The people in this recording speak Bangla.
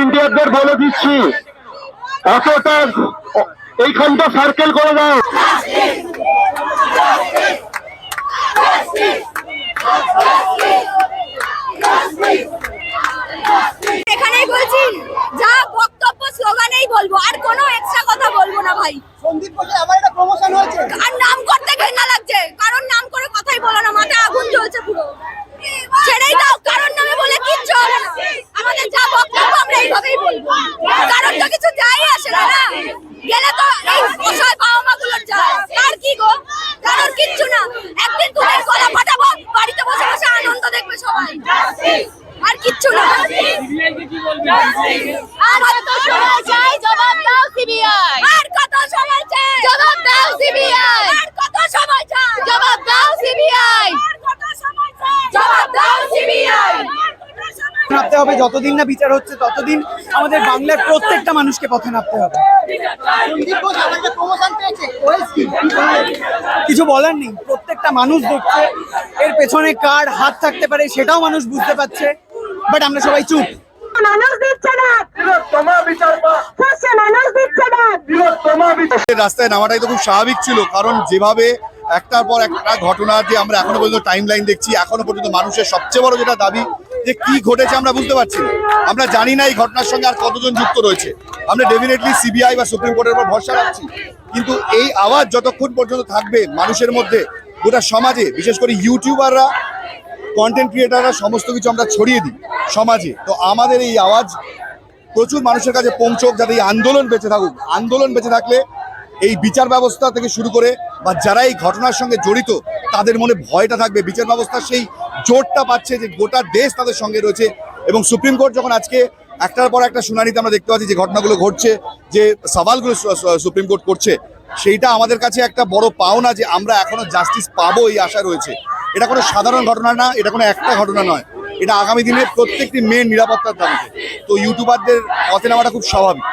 ইন্ডিয়ানদের বলে দিচ্ছি অতটা এইখানটা সার্কেল করে দাও। এখানেই বলছি যা বক্তব্য স্লোগানেই বলব আর কোনো এক্সট্রা কথা বলব না ভাই। সন্দীপ ঘোষের আবার একটা প্রমোশন হয়েছে। আর নাম করতে ঘেন্না লাগছে কারণ নাম করে কথাই বলো না মাথায় আগুন জ্বলছে পুরো ছেড়েই দাও কারণ নামে বলে কিচ্ছু হবে না আমাদের যা বক্তব্য আমরা এইভাবেই বলব কারণ তো কিছু যাই আসে না না গেলে তো এই অসহায় বাবা মা গুলোর যায় তার কি গো কারণ কিচ্ছু না একদিন তুমি গলা ফাটাবো বাড়িতে বসে বসে দেখবে সবাই। আর কিচ্ছু না। আর কত সময় চাই জবাব দাও সিবিআই আর কত সময় চাই জবাব দাও সিবিআই আর কত সময় চাই জবাব দাও সিবিআই আর কত সময় চাই জবাব দাও সিবিআই নামতে হবে যতদিন না বিচার হচ্ছে ততদিন আমাদের বাংলার প্রত্যেকটা মানুষকে পথে নামতে হবে। কিছু বলার নেই প্রত্যেকটা মানুষ দেখছে এর পেছনে কার হাত থাকতে পারে সেটাও মানুষ বুঝতে পারছে বাট আমরা সবাই চুপ। মানুষ দিচ্ছে না। মানুষ দিচ্ছে না। রাস্তায় নামাটাই তো খুব স্বাভাবিক ছিল কারণ যেভাবে একটার পর একটা ঘটনা যে আমরা এখনও পর্যন্ত টাইম লাইন দেখছি এখনও পর্যন্ত মানুষের সবচেয়ে বড় যেটা দাবি যে কি ঘটেছে আমরা বুঝতে পারছি না। আমরা জানি না এই ঘটনার সঙ্গে আর কতজন যুক্ত রয়েছে। আমরা ডেফিনেটলি সিবিআই বা সুপ্রিম কোর্টের উপর ভরসা রাখছি। কিন্তু এই আওয়াজ যতক্ষণ পর্যন্ত থাকবে মানুষের মধ্যে, গোটা সমাজে, বিশেষ করে ইউটিউবাররা কন্টেন্ট ক্রিয়েটাররা সমস্ত কিছু আমরা ছড়িয়ে দিই সমাজে। তো আমাদের এই আওয়াজ প্রচুর মানুষের কাছে পৌঁছক, যাতে এই আন্দোলন বেঁচে থাকুক। আন্দোলন বেঁচে থাকলে এই বিচার ব্যবস্থা থেকে শুরু করে বা যারা এই ঘটনার সঙ্গে জড়িত, তাদের মনে ভয়টা থাকবে। বিচার ব্যবস্থা সেই জোরটা পাচ্ছে যে গোটা দেশ তাদের সঙ্গে রয়েছে। এবং সুপ্রিম কোর্ট যখন আজকে একটার পর একটা শুনানিতে আমরা দেখতে পাচ্ছি যে ঘটনাগুলো ঘটছে, যে সওয়ালগুলো সুপ্রিম কোর্ট করছে, সেইটা আমাদের কাছে একটা বড় পাওনা যে আমরা এখনও জাস্টিস পাবো এই আশা রয়েছে। এটা কোনো সাধারণ ঘটনা না, এটা কোনো একটা ঘটনা নয়। এটা আগামী দিনে প্রত্যেকটি মেয়ের নিরাপত্তার দাবিতে। তো ইউটিউবারদের পথে নামাটা খুব স্বাভাবিক।